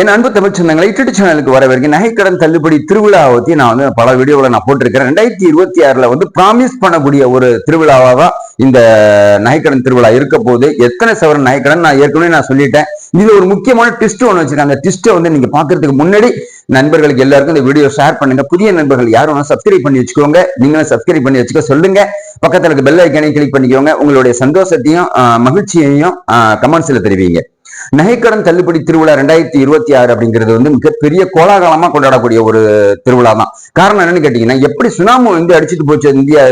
என் அன்பு தமிழ் சொந்தங்களை யூடியூப் சேனலுக்கு வரவேற்க நகைக்கடன் தள்ளுபடி திருவிழாவை பற்றி நான் வந்து பல வீடியோவில் நான் போட்டிருக்கிறேன். ரெண்டாயிரத்தி இருபத்தி ஆறில் வந்து ப்ராமிஸ் பண்ணக்கூடிய ஒரு திருவிழாவாக தான் இந்த நகைக்கடன் திருவிழா இருக்க போது எத்தனை சவரன் நகைக்கடன் நான் ஏற்கனவே நான் சொல்லிட்டேன். இது ஒரு முக்கியமான டிஸ்ட் ஒன்று வச்சிருக்கேன் அந்த டிஸ்ட்டை வந்து நீங்கள் பார்க்கறதுக்கு முன்னாடி நண்பர்களுக்கு எல்லாருக்கும் இந்த வீடியோ ஷேர் பண்ணுங்க. புதிய நண்பர்கள் யாரும் வேணா சப்ஸ்கிரைப் பண்ணி வச்சுக்கோங்க. நீங்களும் சப்ஸ்கிரைப் பண்ணி வச்சுக்க சொல்லுங்க. பக்கத்தில் இருக்க பெல் ஐக்கானையும் கிளிக் பண்ணிக்கோங்க. உங்களுடைய சந்தோஷத்தையும் மகிழ்ச்சியையும் கமெண்ட்ஸில் தெரிவிங்க. நகைக்கடன் தள்ளுபடி திருவிழா ரெண்டாயிரத்தி இருபத்தி ஆறு அப்படிங்கிறது வந்து மிகப்பெரிய கோலாகலமா கொண்டாடக்கூடிய ஒரு திருவிழா தான் காரணம் என்னன்னு கேட்டீங்கன்னா எப்படி சுனாமி வந்து அடிச்சுட்டு போச்சு இந்தியா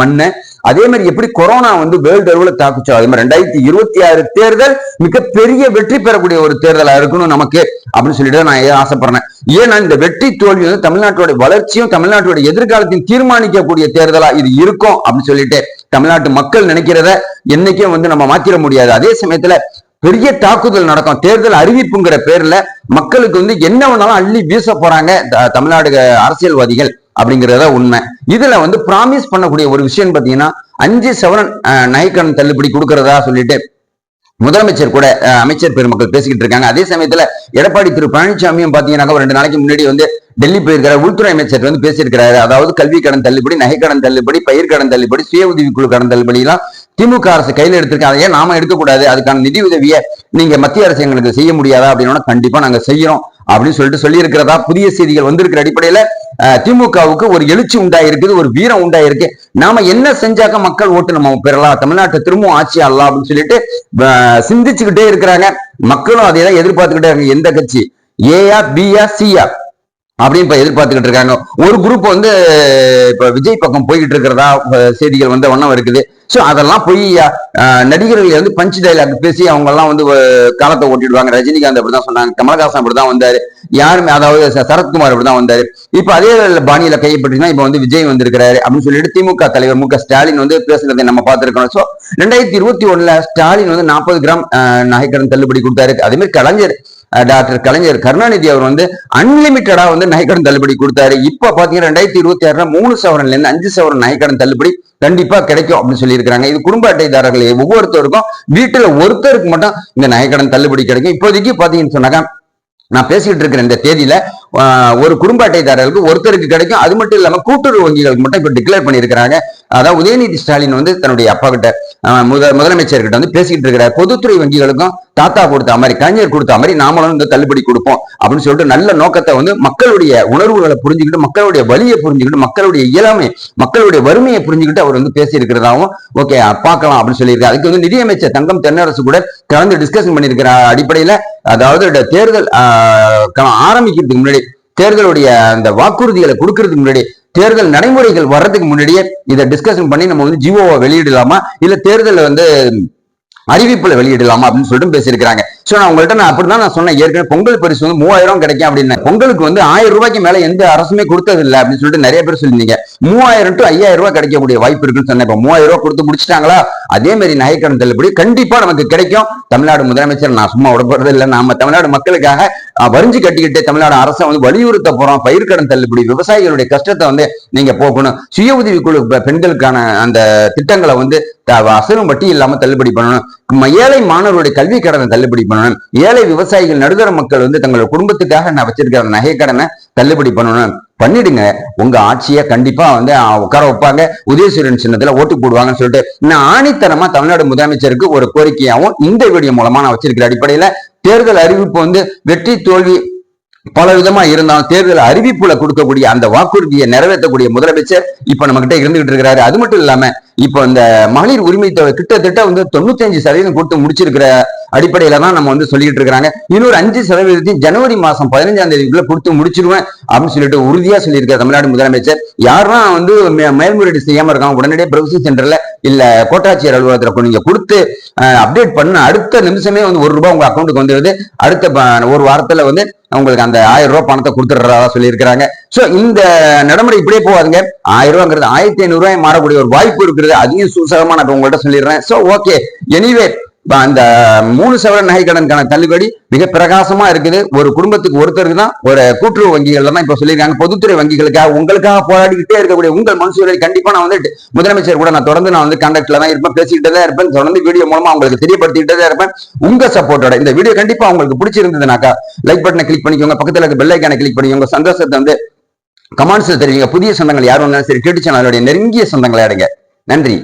மண்ணை அதே மாதிரி எப்படி கொரோனா வந்து வேர்ல்டு அளவில் தாக்குச்சோ அதே மாதிரி ரெண்டாயிரத்தி இருபத்தி ஆறு தேர்தல் மிகப்பெரிய வெற்றி பெறக்கூடிய ஒரு தேர்தலா இருக்கணும் நமக்கு அப்படின்னு சொல்லிட்டு நான் ஏன் ஆசைப்படுறேன். ஏன்னா இந்த வெற்றி தோல்வி வந்து தமிழ்நாட்டோட வளர்ச்சியும் தமிழ்நாட்டோட எதிர்காலத்தையும் தீர்மானிக்கக்கூடிய தேர்தலா இது இருக்கும் அப்படின்னு சொல்லிட்டு தமிழ்நாட்டு மக்கள் நினைக்கிறத என்னைக்கும் வந்து நம்ம மாத்திர முடியாது. அதே சமயத்துல பெரிய தாக்குதல் நடக்கும். தேர்தல் அறிவிப்புங்கிற பேர்ல மக்களுக்கு வந்து என்ன வேணாலும் அள்ளி வீச போறாங்க த- தமிழ்நாடு அரசியல்வாதிகள் அப்படிங்கறத உண்மை. இதுல வந்து ப்ராமிஸ் பண்ணக்கூடிய ஒரு விஷயம் பாத்தீங்கன்னா அஞ்சு சவரன் நகைக்கடன் தள்ளுபடி கொடுக்கறதா சொல்லிட்டு முதலமைச்சர் கூட அமைச்சர் பெருமக்கள் பேசிக்கிட்டு இருக்காங்க. அதே சமயத்துல எடப்பாடி திரு பழனிசாமியும் பாத்தீங்கன்னாக்கா ஒரு ரெண்டு நாளைக்கு முன்னாடி வந்து டெல்லி போயிருக்காரு. உள்துறை அமைச்சர் வந்து பேசியிருக்கிறாரு. அதாவது கல்வி கடன் தள்ளுபடி நகைக்கடன் தள்ளுபடி பயிர் கடன் தள்ளுபடி சுய உதவி குழு கடன் தள்ளுபடி எல்லாம் திமுக அரசு கையில் எடுத்திருக்காங்க அதை ஏன் நாம எடுக்கக்கூடாது? அதுக்கான நிதி உதவியை நீங்க மத்திய அரசு எங்களுக்கு செய்ய முடியாதா அப்படின்னா கண்டிப்பா நாங்க செய்யறோம் அப்படின்னு சொல்லிட்டு சொல்லி இருக்கிறதா புதிய செய்திகள் வந்திருக்கிற அடிப்படையில திமுகவுக்கு ஒரு எழுச்சி உண்டாயிருக்குது ஒரு வீரம் உண்டாயிருக்கு. நாம என்ன செஞ்சாக்க மக்கள் ஓட்டு நம்ம பெறலாம்? தமிழ்நாட்டை திரும்பவும் ஆட்சி ஆடலாம் அப்படின்னு சொல்லிட்டு சிந்திச்சுக்கிட்டே இருக்கிறாங்க. மக்களும் அதை தான் எதிர்பார்த்துக்கிட்டே இருக்காங்க. எந்த கட்சி? ஏயா பியா சியா அப்படின்னு இப்ப எதிர்பார்த்துக்கிட்டு இருக்காங்க. ஒரு குரூப் வந்து இப்ப விஜய் பக்கம் போய்கிட்டு இருக்கிறதா செய்திகள் வந்த வண்ணம் இருக்குது. சோ அதெல்லாம் போய் நடிகர்கள் வந்து பஞ்சு டைலாக் பேசி அவங்கெல்லாம் வந்து காலத்தை ஓட்டிடுவாங்க. ரஜினிகாந்த் அப்படிதான் சொன்னாங்க கமலஹாசன் அப்படிதான் வந்தாரு. யாருமே அதாவது சரத்குமார் அப்படிதான் வந்தாரு. இப்ப அதே பாணியில கைப்பற்றினா இப்ப வந்து விஜய் வந்திருக்கிறாரு அப்படின்னு சொல்லிட்டு திமுக தலைவர் மு க ஸ்டாலின் வந்து பேசுறதை நம்ம பார்த்திருக்கோம். சோ ரெண்டாயிரத்தி இருபத்தி ஒண்ணுல ஸ்டாலின் வந்து நாற்பது கிராம் நகைக்கடன் தள்ளுபடி கொடுத்தாரு. அதே மாதிரி கலைஞர் டாக்டர் கலைஞர் கருணாநிதி அவர் வந்து அன்லிமிட்டடா வந்து நகைக்கடன் தள்ளுபடி கொடுத்தாரு. இப்ப பாத்தீங்கன்னா ரெண்டாயிரத்தி இருபத்தி ஆறுல மூணு சவரன்ல இருந்து அஞ்சு சவரன் நகைக்கடன் தள்ளுபடி கண்டிப்பா கிடைக்கும் அப்படின்னு சொல்லியிருக்காங்க இது குடும்ப அட்டைதாரர்கள் ஒவ்வொருத்தருக்கும் வீட்டுல ஒருத்தருக்கு மட்டும் இந்த நகைக்கடன் தள்ளுபடி கிடைக்கும். இப்போதைக்கு பாத்தீங்கன்னு சொன்னாக்க நான் பேசிட்டு இருக்கிற இந்த தேதியில ஒரு குடும்ப அட்டைதாரர்களுக்கு ஒருத்தருக்கு கிடைக்கும். அது மட்டும் இல்லாமல் கூட்டுறவு வங்கிகளுக்கு மட்டும் இப்போ டிக்ளேர் பண்ணியிருக்கிறாங்க. அதாவது உதயநிதி ஸ்டாலின் வந்து தன்னுடைய அப்பா கிட்ட முத முதலமைச்சர் கிட்ட வந்து பேசிக்கிட்டு இருக்கிறார். பொதுத்துறை வங்கிகளுக்கும் தாத்தா கொடுத்த மாதிரி கலைஞர் கொடுத்த மாதிரி நாமளும் இந்த தள்ளுபடி கொடுப்போம் அப்படின்னு சொல்லிட்டு நல்ல நோக்கத்தை வந்து மக்களுடைய உணர்வுகளை புரிஞ்சுக்கிட்டு மக்களுடைய வலியை புரிஞ்சுக்கிட்டு மக்களுடைய இயலாமை மக்களுடைய வறுமையை புரிஞ்சுக்கிட்டு அவர் வந்து பேசியிருக்கிறதாவும் ஓகே பார்க்கலாம் அப்படின்னு சொல்லியிருக்காரு. அதுக்கு வந்து நிதியமைச்சர் தங்கம் தென்னரசு கூட கலந்து டிஸ்கஷன் பண்ணியிருக்கிற அடிப்படையில் அதாவது தேர்தல் க- ஆரம்பிக்கிறதுக்கு முன்னாடி தேர்தலுடைய அந்த வாக்குறுதிகளை கொடுக்கறதுக்கு முன்னாடி தேர்தல் நடைமுறைகள் வர்றதுக்கு முன்னாடியே இதை டிஸ்கஷன் பண்ணி நம்ம வந்து ஜியோவை வெளியிடலாமா? இல்ல தேர்தல் வந்து அறிவிப்புல வெளியிடலாமா அப்படின்னு சொல்லிட்டு பேசியிருக்காங்க சோ நான் உங்கள்ட்ட நான் அப்படிதான் நான் சொன்னேன். ஏற்கனவே பொங்கல் பரிசு வந்து மூவாயிரம் கிடைக்கும் அப்படின்னு. பொங்கலுக்கு வந்து ஆயிரம் ரூபாய்க்கு மேல எந்த அரசுமே கொடுத்தது இல்லை அப்படின்னு சொல்லிட்டு நிறைய பேர் சொல்லியிருந்தீங்க. மூவாயிரம் டு ஐயாயிரம் ரூபாய் கிடைக்கக்கூடிய வாய்ப்பு இருக்குன்னு சொன்னேன். இப்ப மூவாயிரம் ரூபாய் கொடுத்து முடிச்சிட்டாங்களா? அதே மாதிரி நகைக்கடன் தள்ளுபடி கண்டிப்பா நமக்கு கிடைக்கும். தமிழ்நாடு முதலமைச்சர் நான் சும்மா விடப்படுறது இல்லை. நாம தமிழ்நாடு மக்களுக்காக வரிஞ்சு கட்டிக்கிட்டு தமிழ்நாடு அரசை வந்து வலியுறுத்த போறோம். பயிர்க்கடன் தள்ளுபடி விவசாயிகளுடைய கஷ்டத்தை வந்து நீங்க போக்கணும். சுய உதவி குழு பெண்களுக்கான அந்த திட்டங்களை வந்து அசலும் வட்டி இல்லாம தள்ளுபடி பண்ணணும். ஏழை மாணவர்களுடைய கல்வி கடனை தள்ளுபடி பண்ணணும். ஏழை விவசாயிகள் நடுத்தர மக்கள் வந்து தங்களோட குடும்பத்துக்காக நான் வச்சிருக்கிற நகை கடனை தள்ளுபடி பண்ணணும் பண்ணிடுங்க. உங்க ஆட்சியை கண்டிப்பா வந்து உட்கார வைப்பாங்க. உதயசூரியன் சின்னத்துல ஓட்டு போடுவாங்கன்னு சொல்லிட்டு நான் ஆணித்தனமா தமிழ்நாடு முதலமைச்சருக்கு ஒரு கோரிக்கையாவும் இந்த வீடியோ மூலமா நான் வச்சிருக்கிற அடிப்படையில தேர்தல் அறிவிப்பு வந்து வெற்றி தோல்வி பல விதமா இருந்தாலும் தேர்தல் அறிவிப்புல கொடுக்கக்கூடிய அந்த வாக்குறுதியை நிறைவேற்றக்கூடிய முதலமைச்சர் இப்ப நம்ம கிட்ட இருந்துகிட்டு இருக்கிறாரு. அது மட்டும் இல்லாம இப்ப இந்த மகளிர் உரிமை தொகை கிட்டத்தட்ட வந்து தொண்ணூத்தி அஞ்சு சதவீதம் கொடுத்து முடிச்சிருக்கிற அடிப்படையில தான் நம்ம வந்து சொல்லிட்டு இருக்காங்க இன்னொரு அஞ்சு சதவீதத்தையும் ஜனவரி மாசம் பதினஞ்சாம் தேதிக்குள்ள கொடுத்து முடிச்சிருவேன் அப்படின்னு சொல்லிட்டு உறுதியா சொல்லியிருக்காரு தமிழ்நாடு முதலமைச்சர். யாரெல்லாம் வந்து மே- மேல்முறையீடு செய்யாம இருக்காங்க உடனடியே பிரபுசி சென்டர்ல இல்ல கோட்டாட்சியர் அலுவலகத்துல நீங்க கொடுத்து அப்டேட் பண்ண அடுத்த நிமிஷமே வந்து ஒரு ரூபாய் உங்க அக்கௌண்ட்டுக்கு வந்துடுது அடுத்த ஒரு வாரத்துல வந்து உங்களுக்கு அந்த ஆயிரம் ரூபாய் பணத்தை கொடுத்துடுறதா சொல்லியிருக்கிறாங்க. சோ இந்த நடைமுறை இப்படியே போகாதுங்க. ஆயிரம் ரூபாங்கிறது ஆயிரத்தி ஐநூறு ரூபாய் மாறக்கூடிய ஒரு வாய்ப்பு இருக்கிறது அதையும் சூசகமா நான் உங்கள்கிட்ட சொல்லிடுறேன். சோ ஓகே எனிவே அந்த மூணு சவர நகை கடனுக்கான தள்ளுபடி மிக பிரகாசமா இருக்குது. ஒரு குடும்பத்துக்கு ஒருத்தருக்கு தான் ஒரு கூட்டுறவு வங்கிகள்ல தான் இப்ப சொல்லியிருக்காங்க. பொதுத்துறை வங்கிகளுக்காக உங்களுக்காக போராடிக்கிட்டே இருக்கக்கூடிய உங்கள் மனசுகளை கண்டிப்பா நான் வந்து முதலமைச்சர் கூட நான் தொடர்ந்து நான் வந்து கான்டாக்ட்ல தான் இருப்பேன் பேசிக்கிட்டே தான் இருப்பேன். தொடர்ந்து வீடியோ மூலமா உங்களுக்கு தெரியப்படுத்திக்கிட்டே தான் இருப்பேன். உங்க சப்போர்ட்டோட இந்த வீடியோ கண்டிப்பா உங்களுக்கு பிடிச்சிருந்ததுனாக்கா லைக் பட்டனை கிளிக் பண்ணிக்கோங்க. பக்கத்துல இருக்க பெல் ஐக்கானை கிளிக் பண்ணிக்கோங்க. சந்தோஷத்தை வந்து கமெண்ட்ஸ்ல தெரிவிங்க. புதிய சொந்தங்கள் யாரும் வந்தாலும் சரி கேட்டு சேனலுடைய நெருங்கிய சொந்தங்களை அடைங்க. நன்றி.